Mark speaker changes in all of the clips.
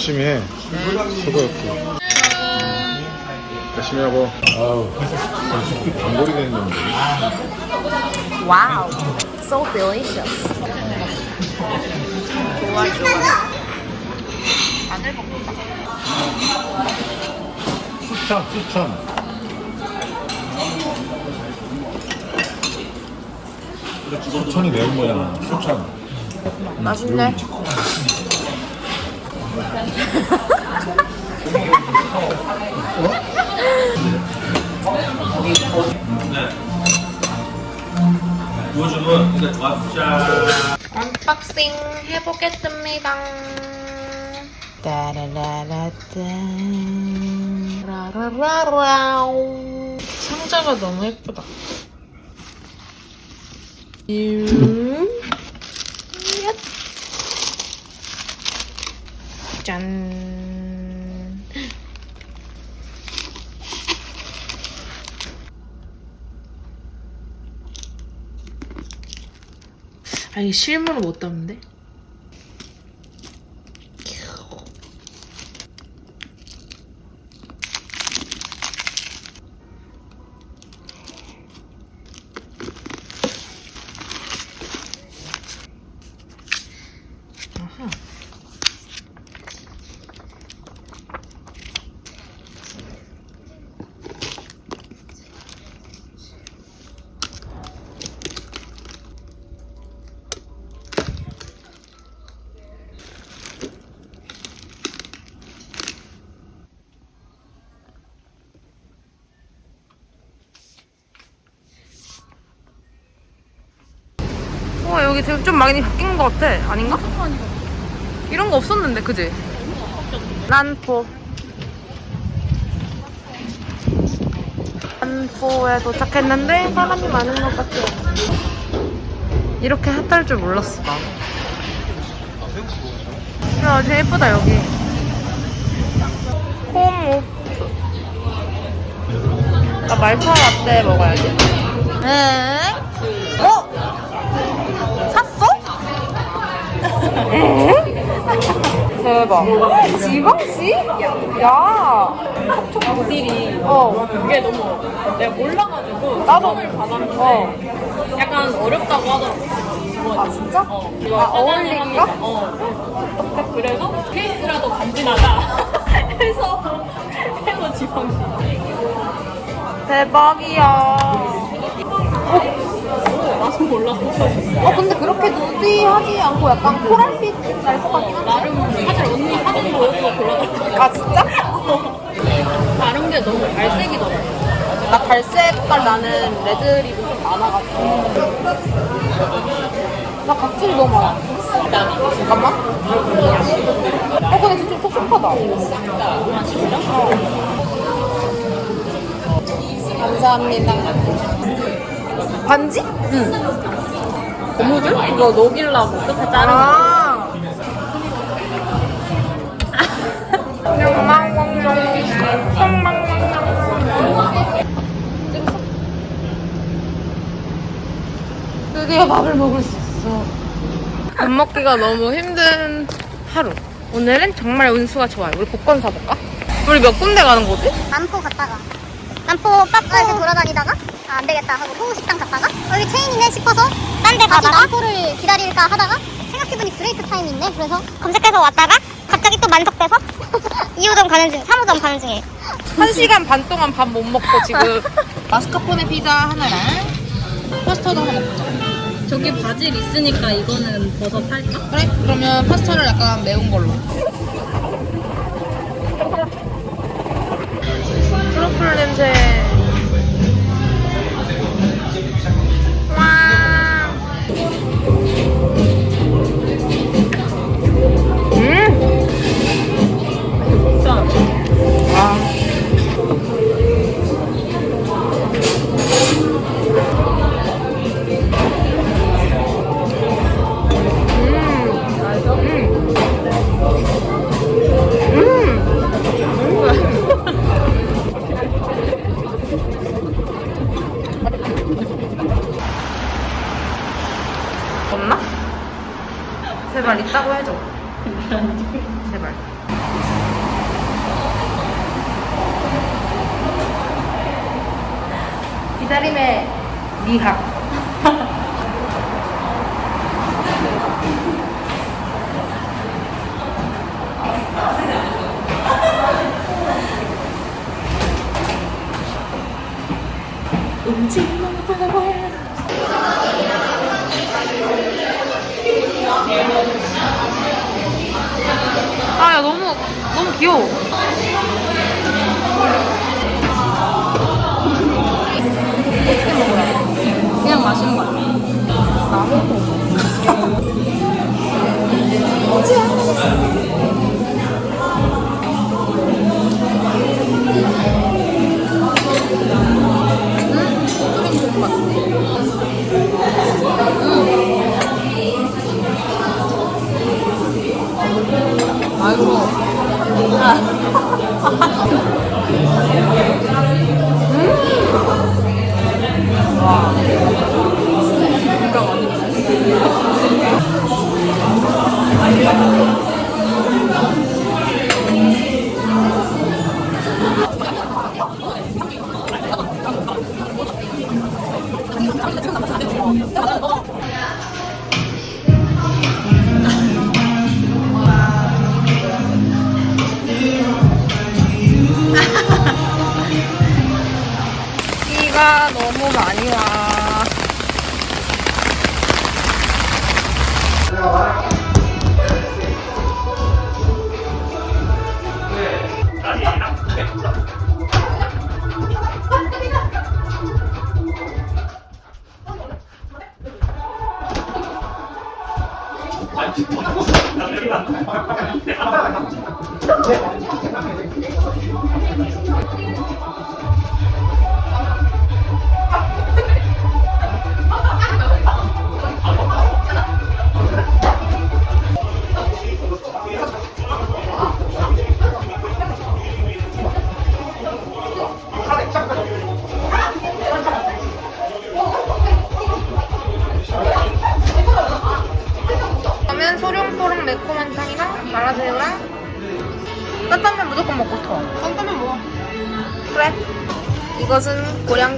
Speaker 1: 열심히 해. 수고했고. 열심히 하고. 아우, 단골이 되는 건데.
Speaker 2: 와우. So delicious. 좋아, 좋아. 마늘 볶음밥.
Speaker 1: 수천, 수천. 수천이 매운 거잖아. 수천.
Speaker 2: 맛있네. 언박싱 해보겠습니다. 따라라라따. 라라라라우. 상자가 너무 예쁘다. 음. 짠. 아, 이게 실물을 못 담는데? 와 여기 지금 좀 많이 바뀐 것 같아. 아닌가? 이런 거 없었는데 그지? 란포. 란포에 도착했는데 사람이 많은 것 같아요. 이렇게 핫할 줄 몰랐어 야 되게 예쁘다 여기. 홈나 말차 라떼 먹어야지. 에? 대박. 지방씨? 야.
Speaker 3: 촉촉 모델이
Speaker 2: 어.
Speaker 3: 그게 너무 내가 몰라가지고
Speaker 2: 나도.
Speaker 3: 받았는데
Speaker 2: 어.
Speaker 3: 약간 어렵다고 하더라고.
Speaker 2: 아, 진짜?
Speaker 3: 어.
Speaker 2: 아, 어울릴까?
Speaker 3: 어. 그래서 케이스라도 간지나다 해서 해서 지방시.
Speaker 2: 대박이야.
Speaker 3: 몰랐어.
Speaker 2: 어, 근데 그렇게 누디하지 않고 약간 코랄빛 날 것 같긴 한데.
Speaker 3: 나름 사실 언니 사진 보여서 그러더라고.
Speaker 2: 아, 진짜?
Speaker 3: 다른 게 너무 갈색이더라고.
Speaker 2: 나 갈색 색깔 나는 레드립이 좀 많아가지고. 나 각질이 너무 많아. 잠깐만. 어, 근데 진짜 좀 촉촉하다.
Speaker 3: 아 진짜?
Speaker 2: 감사합니다. 반지? 응.
Speaker 3: 고무줄? 이거 녹이려고 끝에 자른 거.
Speaker 2: 아. 드디어 밥을 먹을 수 있어. 밥 먹기가 너무 힘든 하루. 오늘은 정말 운수가 좋아요. 우리 복권 사볼까? 우리 몇 군데 가는 거지?
Speaker 4: 남포 갔다가 남포 빠빠에서 돌아다니다가 아, 안 되겠다 하고 또 식당 갔다가 어, 여기 체인이네 싶어서 딴데 가다가 남포를 기다릴까 하다가 생각해보니 브레이크 타임이 있네 그래서 검색해서 왔다가 갑자기 또 만석돼서 2호점 가는 중 3호점 가는 중이에요
Speaker 2: 한 시간 반 동안 밥 못 먹고 지금 마스카포네 피자 하나랑 파스타도 하나 먹자.
Speaker 3: 저기 바질 있으니까 이거는 버섯 할까?
Speaker 2: 그래? 그러면 파스타를 약간 매운 걸로. 트러플 냄새. 아이고. 와.
Speaker 3: 아니야.
Speaker 2: 비가 너무 많이 와.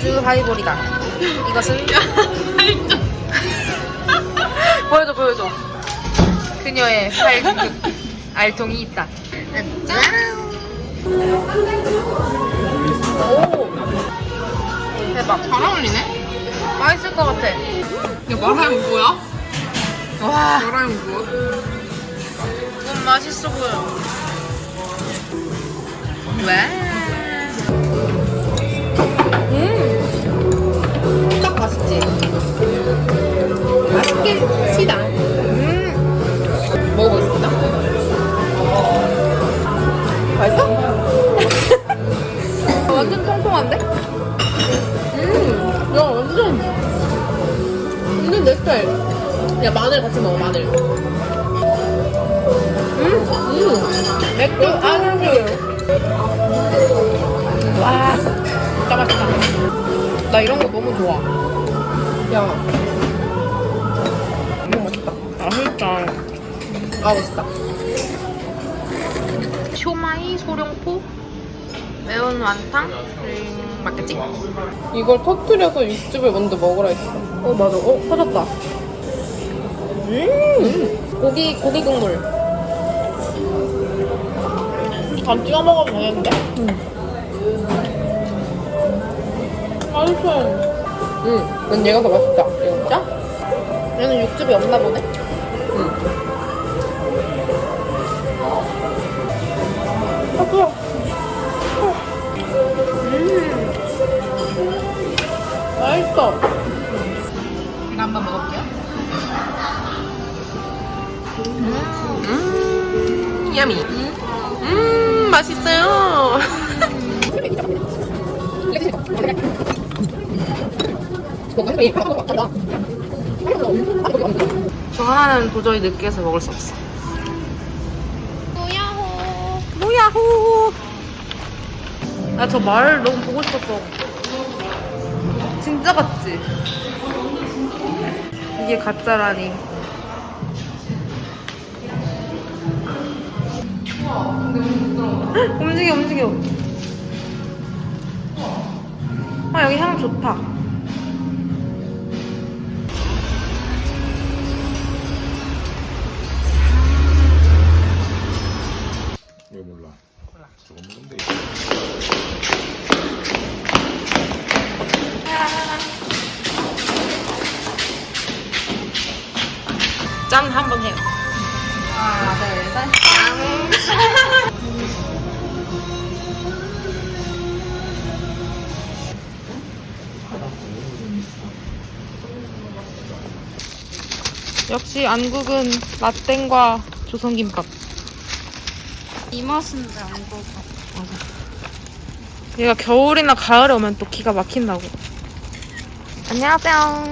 Speaker 2: 고량주 하이볼이다. 이것은 보여줘 보여줘. 그녀의 팔 알통이 있다. 짠. 오. 대박. 잘 어울리네. 맛있을 것 같아.
Speaker 5: 야, 마라양 뭐야?
Speaker 2: 와.
Speaker 5: 마라양 뭐야?
Speaker 2: 너무 맛있어 보여. 와. 맛있지? 맛있게 시다. 음. 먹어보겠습니다. 맛있어? 완전 통통한데? 음. 야, 완전. 완전 내 스타일. 야, 마늘 같이 먹어, 마늘. 음, 맥주 안주. 와, 진짜 맛있다. 나 이런 거 너무 좋아. 야, 너무 맛있다. 맛있다. 아, 맛있다. 쇼마이 소룡포 매운 완탕 음, 맞겠지?
Speaker 5: 이걸 터트려서 육즙을 먼저 먹으라 했어.
Speaker 2: 어 맞아. 어 터졌다. 음, 고기 고기 국물.
Speaker 5: 반 찍어 먹으면 되겠는데? 맛있어.
Speaker 2: 응, 난 얘가 더 맛있다. 진짜? 얘는 육즙이 없나 보네. 저 하나는 도저히 느끼해서 먹을 수 없어. 무야호. 무야호. 나 저 말 너무 보고 싶었어. 진짜 같지? 이게 가짜라니. 헉, 움직여, 움직여. 아, 여기 향 좋다. 조금 먹으면 짠한 번 해요. 하나, 둘, 셋. 짠. 역시 안국은 라땡과 조선김밥.
Speaker 3: 이 맛인데 안 먹어.
Speaker 2: 얘가 겨울이나 가을에 오면 또 기가 막힌다고. 안녕하세요.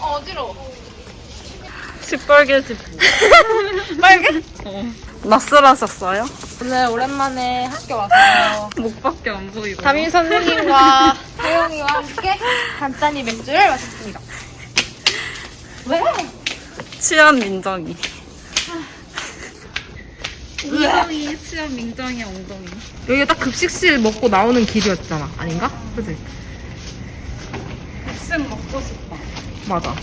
Speaker 2: 어, 어지러워.
Speaker 3: 시뻘게 집.
Speaker 2: 빨개?
Speaker 3: 낯설하셨어요?
Speaker 2: 오늘 오랜만에 학교 와서
Speaker 3: 목밖에 안 보이고.
Speaker 2: 담임 선생님과 혜영이와 함께 간단히 맥주를 마셨습니다. 왜?
Speaker 3: 취한 민정이. 민정이 취한 민정이 엉덩이.
Speaker 2: 여기가 딱 급식실 먹고 나오는 길이었잖아. 아닌가? 그지?
Speaker 3: 백숙 먹고 싶다.
Speaker 2: 맞아.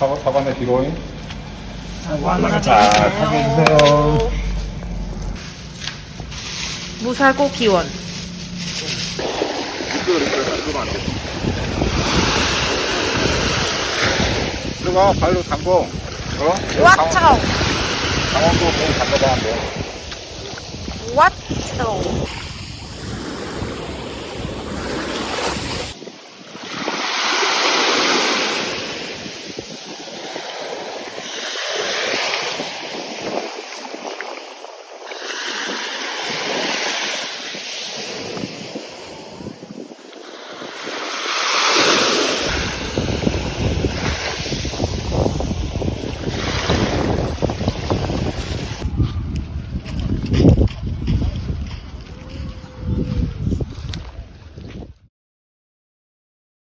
Speaker 1: 사과, 사과네 타게 해주세요.
Speaker 2: 무사고 기원.
Speaker 1: 들어가, 발로 담궈. 어?
Speaker 2: 와, 차가워.
Speaker 1: 강원도 공 담궈봐, 한 번.
Speaker 2: 와, 차가워.